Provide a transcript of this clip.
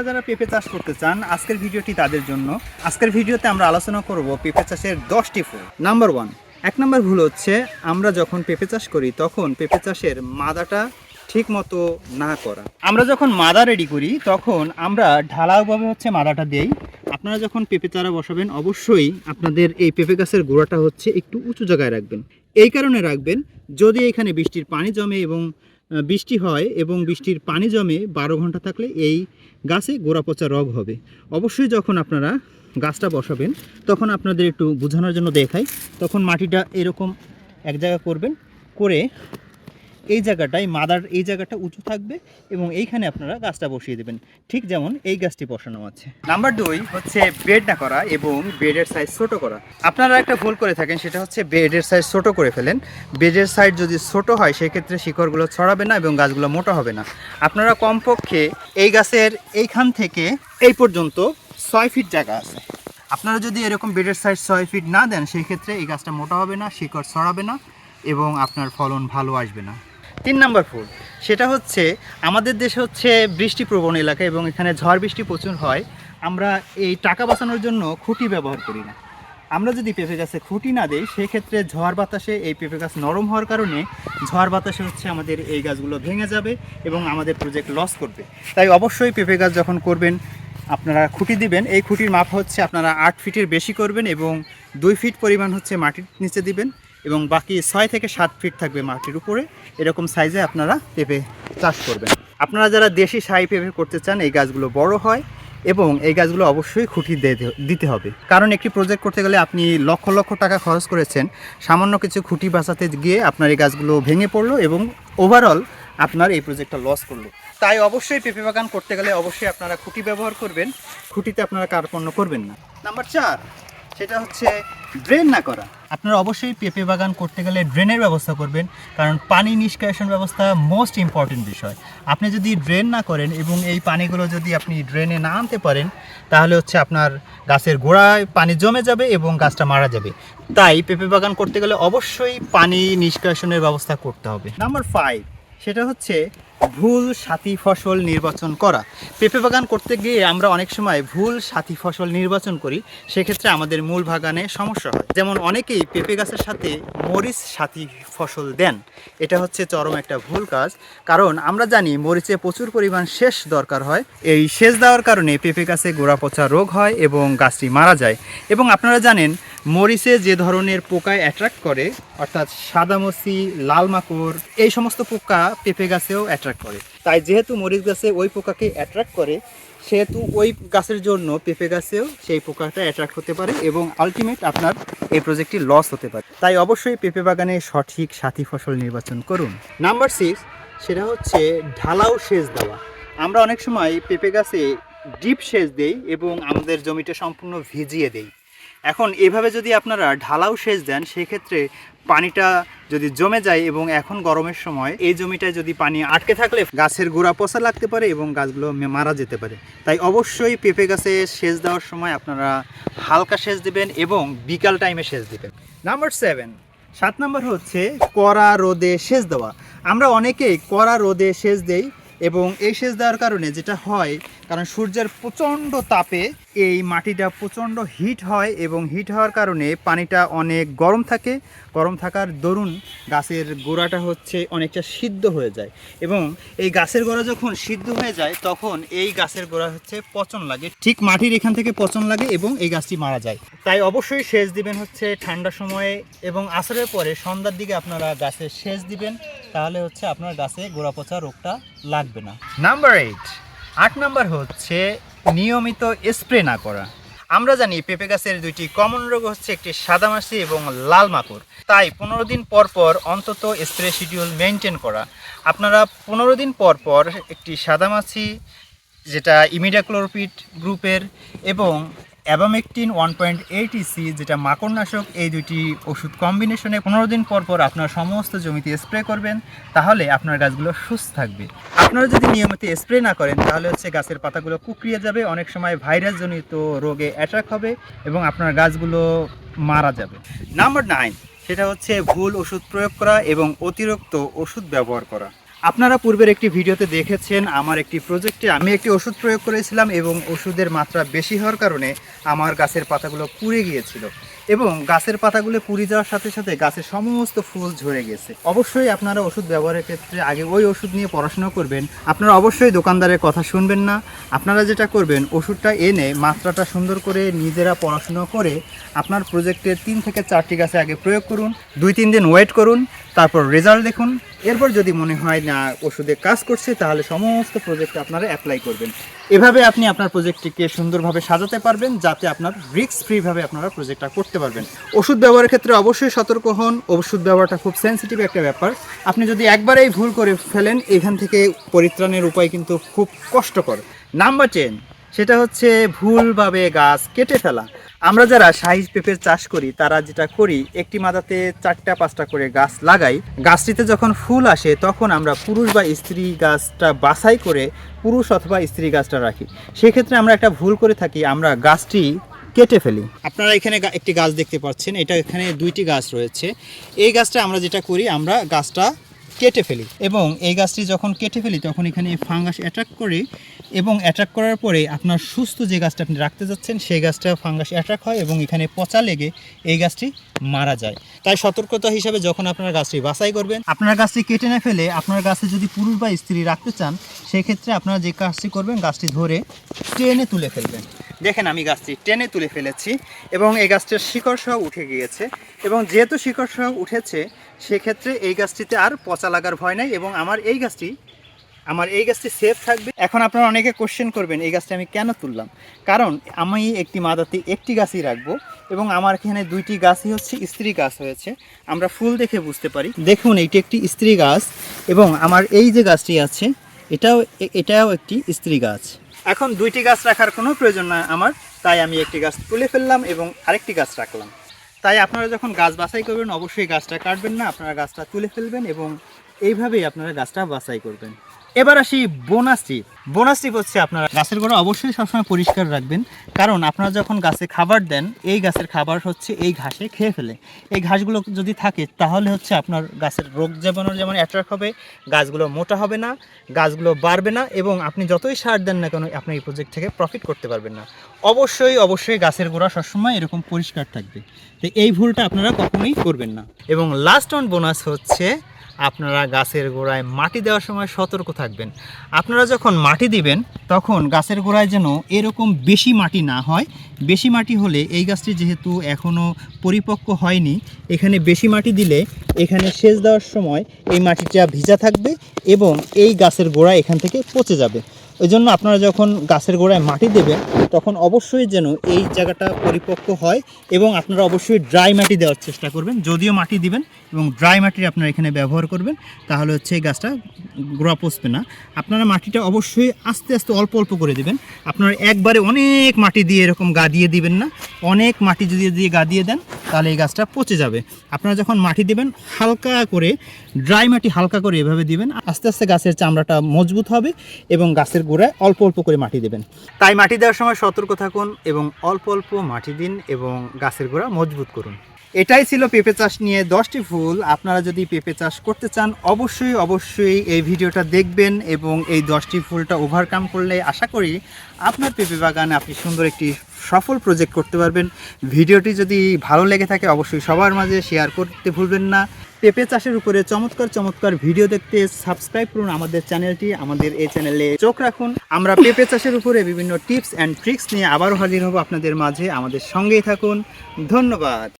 আপনারা যারা পেঁপে চাষ করতে চান, আজকের ভিডিওটি তাদের জন্য। আজকের ভিডিওতে আমরা আলোচনা করব পেঁপে চাষের দশটি ফুল। নাম্বার ওয়ান এক নম্বর ভুল হচ্ছে, আমরা যখন পেঁপে চাষ করি, তখন পেঁপে চাষের মাদাটা ঠিক মতো না করা। আমরা যখন মাদা রেডি করি, তখন আমরা ঢালাওভাবে হচ্ছে মাদাটা দেই। আপনারা যখন পেঁপে চারা বসাবেন, অবশ্যই আপনাদের এই পেঁপে গাছের গোড়াটা হচ্ছে একটু উঁচু জায়গায় রাখবেন। এই কারণে রাখবেন, যদি এখানে বৃষ্টির পানি জমে এবং বৃষ্টি হয় এবং বৃষ্টির পানি জমে বারো ঘণ্টা থাকলে এই গাছে গোড়া পচা রোগ হবে। অবশ্যই যখন আপনারা গাছটা বসাবেন, তখন আপনাদের একটু বোঝানোর জন্য দেখাই। তখন মাটিটা এরকম এক জায়গা করবেন, করে এই জায়গাটায় মাদার, এই জায়গাটা উঁচু থাকবে এবং এইখানে আপনারা গাছটা বসিয়ে দেবেন। ঠিক যেমন এই গাছটি বসানো আছে। নাম্বার দুই হচ্ছে বেড না করা এবং বেডের সাইজ ছোট করা। আপনারা একটা ভুল করে থাকেন, সেটা হচ্ছে বেডের সাইজ ছোট করে ফেলেন। বেডের সাইজ যদি ছোট হয়, সেক্ষেত্রে শিকড়গুলো ছড়াবে না এবং গাছগুলো মোটা হবে না। আপনারা কমপক্ষে এই গাছের এইখান থেকে এই পর্যন্ত ছয় ফিট জায়গা আছে। আপনারা যদি এরকম বেডের সাইজ ছয় ফিট না দেন সেই ক্ষেত্রে এই গাছটা মোটা হবে না, শিকড় ছড়াবে না এবং আপনার ফলন ভালো আসবে না। তিন নাম্বার ফুল। সেটা হচ্ছে, আমাদের দেশে হচ্ছে বৃষ্টিপ্রবণ এলাকা এবং এখানে ঝড় বৃষ্টি প্রচুর হয়। আমরা এই টাকা বাঁচানোর জন্য খুঁটি ব্যবহার করি না। আমরা যদি পেঁপে গাছে খুঁটি না দিই, সেক্ষেত্রে ঝড় বাতাসে এই পেঁপে গাছ নরম হওয়ার কারণে ঝড় বাতাসে হচ্ছে আমাদের এই গাছগুলো ভেঙে যাবে এবং আমাদের প্রজেক্ট লস করবে। তাই অবশ্যই পেঁপে গাছ যখন করবেন, আপনারা খুঁটি দিবেন। এই খুঁটির মাপ হচ্ছে আপনারা আট ফিটের বেশি করবেন এবং দুই ফিট পরিমাণ হচ্ছে মাটির নিচে দিবেন। এবং বাকি ছয় থেকে সাত ফিট থাকবে মাটির উপরে। এরকম সাইজে আপনারা পেঁপে চাষ করবেন। আপনারা যারা দেশি সাই পেঁপে করতে চান, এই গাছগুলো বড় হয় এবং এই গাছগুলো অবশ্যই খুঁটি দিতে হবে। কারণ একটি প্রজেক্ট করতে গেলে আপনি লক্ষ লক্ষ টাকা খরচ করেছেন, সামান্য কিছু খুঁটি বাঁচাতে গিয়ে আপনার এই গাছগুলো ভেঙে পড়ল এবং ওভারঅল আপনার এই প্রজেক্টটা লস করল। তাই অবশ্যই পেঁপে বাগান করতে গেলে অবশ্যই আপনারা খুঁটি ব্যবহার করবেন। খুঁটিতে আপনারা কার্পণ্য করবেন না। নাম্বার চার সেটা হচ্ছে ড্রেন না করা। আপনারা অবশ্যই পেঁপে বাগান করতে গেলে ড্রেনের ব্যবস্থা করবেন, কারণ পানি নিষ্কাশন ব্যবস্থা মোস্ট ইম্পর্টেন্ট বিষয়। আপনি যদি ড্রেন না করেন এবং এই পানিগুলো যদি আপনি ড্রেনে না আনতে পারেন, তাহলে হচ্ছে আপনার গাছের গোড়ায় পানি জমে যাবে এবং গাছটা মারা যাবে। তাই পেঁপে বাগান করতে গেলে অবশ্যই পানি নিষ্কাশনের ব্যবস্থা করতে হবে। নাম্বার ফাইভ সেটা হচ্ছে ভুল সাথী ফসল নির্বাচন করা। পেঁপে বাগান করতে গিয়ে আমরা অনেক সময় ভুল সাথী ফসল নির্বাচন করি, সেক্ষেত্রে আমাদের মূল বাগানে সমস্যা হয়। যেমন অনেকেই পেঁপে গাছের সাথে মরিচ সাথী ফসল দেন। এটা হচ্ছে চরম একটা ভুল কাজ। কারণ আমরা জানি মরিচে প্রচুর পরিমাণ সেচ দরকার হয়। এই সেচ দেওয়ার কারণে পেঁপে গাছে গোড়া পচা রোগ হয় এবং গাছটি মারা যায়। এবং আপনারা জানেন, মরিচে যে ধরনের পোকায় অ্যাট্রাক্ট করে, অর্থাৎ সাদামসি, লাল মাকড়, এই সমস্ত পোকা পেঁপে গাছেও অ্যাট্রাক্ট করে। তাই যেহেতু মরিচ গাছে ওই পোকাকে অ্যাট্রাক্ট করে, সেহেতু ওই গাছের জন্য পেঁপে গাছেও সেই পোকাটা অ্যাট্রাক্ট হতে পারে এবং আলটিমেট আপনার এই প্রজেক্টটি লস হতে পারে। তাই অবশ্যই পেঁপে বাগানে সঠিক সাথী ফসল নির্বাচন করুন। নাম্বার সিক্স সেটা হচ্ছে ঢালাও সেচ দেওয়া। আমরা অনেক সময় পেঁপে গাছে ডিপ সেচ দেই এবং আমাদের জমিটা সম্পূর্ণ ভিজিয়ে দেই। এখন এভাবে যদি আপনারা ঢালাও সেচ দেন, সেক্ষেত্রে পানিটা যদি জমে যায় এবং এখন গরমের সময় এই জমিটায় যদি পানি আটকে থাকলে গাছের গোড়া পচা লাগতে পারে এবং গাছগুলো মারা যেতে পারে। তাই অবশ্যই পেঁপে গাছে সেচ দেওয়ার সময় আপনারা হালকা সেচ দেবেন এবং বিকাল টাইমে সেচ দেবেন। Number seven. সাত নম্বর হচ্ছে কড়া রোদে সেচ দেওয়া। আমরা অনেকেই কড়া রোদে সেচ দেই এবং এই সেচ দেওয়ার কারণে যেটা হয়, কারণ সূর্যের প্রচণ্ড তাপে এই মাটিটা প্রচণ্ড হিট হয় এবং হিট হওয়ার কারণে পানিটা অনেক গরম থাকে। গরম থাকার দরুন গাছের গোড়াটা হচ্ছে অনেকটা সিদ্ধ হয়ে যায় এবং এই গাছের গোড়া যখন সিদ্ধ হয়ে যায়, তখন এই গাছের গোড়া হচ্ছে পচন লাগে। ঠিক মাটির এখান থেকে পচন লাগে এবং এই গাছটি মারা যায়। তাই অবশ্যই সেচ দিবেন হচ্ছে ঠান্ডা সময়ে এবং আসরের পরে সন্ধ্যার দিকে আপনারা গাছে সেচ দিবেন, তাহলে হচ্ছে আপনার গাছে গোড়া পচা রোগটা লাগবে না। নাম্বার এইট আট নাম্বার হচ্ছে নিয়মিত স্প্রে না করা। আমরা জানি পেঁপে গাছের দুইটি কমন রোগ হচ্ছে একটি সাদামাছি এবং লাল মাকড়। তাই পনেরো দিন পর পর অন্তত স্প্রে শিডিউল মেনটেন করা। আপনারা পনেরো দিন পর পর একটি সাদামাছি, যেটা ইমিডাক্লোরপিড গ্রুপের এবং abamectin one point eight EC যেটা মাকড়নাশক, এই দুটি ওষুধ কম্বিনেশনে পনেরো দিন পর পর আপনার সমস্ত জমিতে স্প্রে করবেন, তাহলে আপনার গাছগুলো সুস্থ থাকবে। আপনারা যদি নিয়মিত স্প্রে না করেন, তাহলে হচ্ছে গাছের পাতাগুলো কুকড়িয়ে যাবে, অনেক সময় ভাইরাসজনিত রোগে অ্যাট্রাক হবে এবং আপনার গাছগুলো মারা যাবে। নাম্বার নাইন সেটা হচ্ছে ভুল ওষুধ প্রয়োগ করা এবং অতিরিক্ত ওষুধ ব্যবহার করা। আপনারা পূর্বের একটি ভিডিওতে দেখেছেন আমার একটি প্রজেক্টে আমি একটি ওষুধ প্রয়োগ করেছিলাম এবং ওষুধের মাত্রা বেশি হওয়ার কারণে আমার গাছের পাতাগুলো পুড়ে গিয়েছিল এবং গাছের পাতাগুলো পুড়ে যাওয়ার সাথে সাথে গাছের সমস্ত ফুল ঝরে গেছে। অবশ্যই আপনারা ওষুধ ব্যবহারের ক্ষেত্রে আগে ওই ওষুধ নিয়ে পড়াশোনা করবেন। আপনারা অবশ্যই দোকানদারের কথা শুনবেন না। আপনারা যেটা করবেন, ওষুধটা এনে মাত্রাটা সুন্দর করে নিজেরা পড়াশোনা করে আপনার প্রজেক্টের তিন থেকে চারটি গাছে আগে প্রয়োগ করুন, দুই, তিন দিন ওয়েট করুন তারপর রেজাল্ট দেখুন। এরপর যদি মনে হয় না ওষুধে কাজ করছে, তাহলে সমস্ত প্রজেক্টে আপনারা অ্যাপ্লাই করবেন। এভাবে আপনি আপনার প্রজেক্টটিকে সুন্দরভাবে সাজাতে পারবেন, যাতে আপনার রিস্ক ফ্রিভাবে আপনারা প্রজেক্টটা করতে পারবেন। ওষুধ ব্যবহারের ক্ষেত্রে অবশ্যই সতর্ক হন। ওষুধ ব্যবহারটা খুব সেন্সিটিভ একটা ব্যাপার। আপনি যদি একবারেই ভুল করে ফেলেন, এখান থেকে পরিত্রাণের উপায় কিন্তু খুব কষ্টকর। নাম্বার টেন সেটা হচ্ছে ভুলভাবে গাছ কেটে ফেলা। আমরা যারা সাইজ পেঁপের চাষ করি, তারা যেটা করি, একটি মাদাতে চারটা, পাঁচটা করে গাছ লাগাই। গাছটিতে যখন ফুল আসে, তখন আমরা পুরুষ বা স্ত্রী গাছটা বাছাই করে পুরুষ অথবা স্ত্রী গাছটা রাখি। সেক্ষেত্রে আমরা একটা ভুল করে থাকি, আমরা গাছটি কেটে ফেলি। আপনারা এখানে একটি গাছ দেখতে পাচ্ছেন, এটা এখানে দুইটি গাছ রয়েছে। এই গাছটা আমরা যেটা করি, আমরা গাছটা কেটে ফেলি। এবং এই গাছটি যখন কেটে ফেলি, তখন এখানে ফাঙ্গাস অ্যাট্রাক্ট করে এবং অ্যাট্রাক্ট করার পরে আপনার সুস্থ যে গাছটা আপনি রাখতে যাচ্ছেন, সেই গাছটা ফাঙ্গাস অ্যাট্রাক্ট হয় এবং এখানে পচা লেগে এই গাছটি মারা যায়। তাই সতর্কতা হিসাবে যখন আপনার গাছটি বাছাই করবেন, আপনার গাছটি কেটে না ফেলে আপনার গাছে যদি পুরুষ বা স্ত্রী রাখতে চান, সেক্ষেত্রে আপনারা যে কাজটি করবেন, গাছটি ধরে টেনে তুলে ফেলবেন। দেখেন আমি গাছটি টেনে তুলে ফেলেছি এবং এই গাছটির শিকড় সহ উঠে গিয়েছে এবং যেহেতু শিকড় সহ উঠেছে, সেক্ষেত্রে এই গাছটিতে আর পচা লাগার ভয় নাই এবং আমার এই গাছটি, আমার এই গাছটি সেফ থাকবে। এখন আপনারা অনেকে কোশ্চেন করবেন, এই গাছটি আমি কেন তুললাম? কারণ আমি একটি মাদাতে একটি গাছই রাখব এবং আমার এখানে দুইটি গাছই হচ্ছে স্ত্রী গাছ হয়েছে। আমরা ফুল দেখে বুঝতে পারি। দেখুন এইটি একটি স্ত্রী গাছ এবং আমার এই যে গাছটি আছে, এটাও এটাও একটি স্ত্রী গাছ। এখন দুইটি গাছ রাখার কোনো প্রয়োজন না আমার, তাই আমি একটি গাছ তুলে ফেললাম এবং আরেকটি গাছ রাখলাম। তাই আপনারা যখন গাছ বাছাই করবেন, অবশ্যই গাছটা কাটবেন না, আপনারা গাছটা তুলে ফেলবেন এবং এইভাবেই আপনারা গাছটা বাছাই করবেন। এবার আসি বোনাস টিপ। বোনাস টিপ হচ্ছে আপনারা গাছের গোড়া অবশ্যই সবসময় পরিষ্কার রাখবেন। কারণ আপনারা যখন গাছে খাবার দেন, এই গাছের খাবার হচ্ছে এই ঘাসে খেয়ে ফেলে। এই ঘাসগুলো যদি থাকে, তাহলে হচ্ছে আপনার গাছের রোগ জীবাণুর যেমন অ্যাট্রাক্ট হবে, গাছগুলো মোটা হবে না, গাছগুলো বাড়বে না এবং আপনি যতই সার দেন না কেন, আপনি এই প্রজেক্ট থেকে প্রফিট করতে পারবেন না। অবশ্যই অবশ্যই গাছের গোড়া সবসময় এরকম পরিষ্কার থাকবে। তো এই ভুলটা আপনারা কখনোই করবেন না। এবং লাস্ট অন বোনাস হচ্ছে আপনারা গাছের গোড়ায় মাটি দেওয়ার সময় সতর্ক থাকবেন। আপনারা যখন মাটি দিবেন, তখন গাছের গোড়ায় যেন এরকম বেশি মাটি না হয়। বেশি মাটি হলে এই গাছটি যেহেতু এখনও পরিপক্ক হয়নি, এখানে বেশি মাটি দিলে এখানে সেচ দেওয়ার সময় এই মাটিটা ভিজা থাকবে এবং এই গাছের গোড়া এখান থেকে পচে যাবে। জন্য আপনারা যখন গাছের গোড়ায় মাটি দেবেন, তখন অবশ্যই যেন এই জায়গাটা পরিপক্ক হয় এবং আপনারা অবশ্যই ড্রাই মাটি দেওয়ার চেষ্টা করবেন। যদিও মাটি দিবেন এবং ড্রাই মাটি আপনারা এখানে ব্যবহার করবেন, তাহলে হচ্ছে এই গাছটা গোড়া পচবে না। আপনারা মাটিটা অবশ্যই আস্তে আস্তে অল্প অল্প করে দেবেন। আপনারা একবারে অনেক মাটি দিয়ে এরকম গা দিয়ে দিবেন না। অনেক মাটি যদি দিয়ে গা দিয়ে দেন তাহলে এই গাছটা পচে যাবে। আপনারা যখন মাটি দেবেন, হালকা করে, ড্রাই মাটি হালকা করে এভাবে দিবেন, আস্তে আস্তে গাছের চামড়াটা মজবুত হবে এবং গাছের গোড়ায় অল্প অল্প করে মাটি দেবেন। তাই মাটি দেওয়ার সময় সতর্ক থাকুন এবং অল্প অল্প মাটি দিন এবং গাছের গোড়া মজবুত করুন। এটাই ছিল পেঁপে চাষ নিয়ে দশটি ফুল। আপনারা যদি পেঁপে চাষ করতে চান, অবশ্যই অবশ্যই এই ভিডিওটা দেখবেন এবং এই দশটি ফুলটা ওভারকাম করলে আশা করি আপনার পেঁপে বাগানে আপনি সুন্দর একটি সফল প্রজেক্ট করতে পারবেন। ভিডিওটি যদি ভালো লেগে থাকে, অবশ্যই সবার মাঝে শেয়ার করতে ভুলবেন না। পেঁপে চাষের উপরে চমৎকার চমৎকার ভিডিও দেখতে সাবস্ক্রাইব করুন আমাদের চ্যানেলটি আমাদের এই চ্যানেলে চোখ রাখুন। আমরা পেঁপে চাষের উপরে বিভিন্ন টিপস অ্যান্ড ট্রিক্স নিয়ে আবারও হাজির হব আপনাদের মাঝে। আমাদের সঙ্গেই থাকুন। ধন্যবাদ।